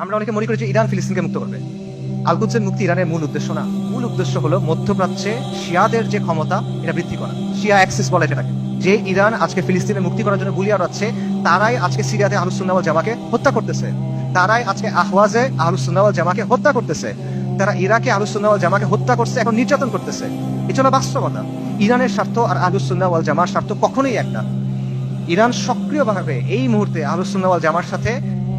আমরা অনেকে মনে করি যে ইরান ফিলিস্তিনকে মুক্ত করবে। আলকুদসের মুক্তি ইরানের মূল উদ্দেশ্য না। মূল উদ্দেশ্য হলো মধ্যপ্রাচ্যে শিয়াদের যে ক্ষমতা, এটা বৃদ্ধি করা। শিয়া অ্যাক্সিস বলে এটাকে। যে ইরান আজকে ফিলিস্তিনের মুক্তি করার জন্য গুলিয়া উড়াচ্ছে তারাই আজকে সিরিয়াতে আহলুসুন্নাওয়াল জামাকে হত্যা করতেছে। তারাই আজকে আহওয়াজে আহলুসুন্নাওয়াল জামাকে হত্যা করতেছে। তারা ইরাকে আহলুসুন্নাওয়াল জামাকে হত্যা করছে, এখন নির্যাতন করতেছে। এছাড়া বাস্তবতা। ইরানের স্বার্থ আর আহলুসুন্নাওয়াল জামার স্বার্থ কখনোই এক না। ইরান সক্রিয়ভাবে এই মুহূর্তে আহলুসুন্নাওয়াল জামার সাথে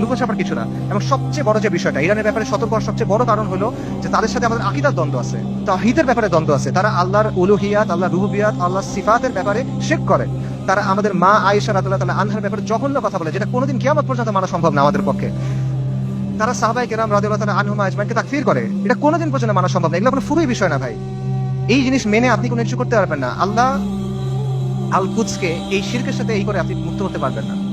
লুকোছাপার কিছু না। এবং সবচেয়ে বড় যে বিষয়টা, ইরানের ব্যাপারে সতর্ক হওয়ার সবচেয়ে বড় কারণ হলো যে তাদের সাথে আমাদের আকিদার দ্বন্দ্ব আছে তাহিদের ব্যাপারে দ্বন্দ্ব আছে। তারা আল্লাহর উলুহিয়াত আল্লাহ রুহুবিয়াত আল্লাহ সিফাতের ব্যাপারে শেখ করে। তারা আমাদের মা আয়েশা রাদিয়াল্লাহু তাআলা আনহার ব্যাপারে জঘন্য কথা বলে, যেটা কোনোদিন কিয়ামত পর্যন্ত মানা সম্ভব না আমাদের পক্ষে। তারা সাহাবাই কেরাম রাদিয়াল্লাহু তাআলা আনহুমা আজমাইনকে তাকফির করে, এটা কোনোদিন পর্যন্ত মানা সম্ভব না। এগুলো কোনো ফুরুই বিষয় না ভাই। এই জিনিস মেনে আপনি কোনো কিছু করতে পারবেন না। আল্লাহ আল কুদসকে এই শিরকের সাথে এই করে আপনি মুক্ত হতে পারবেন না।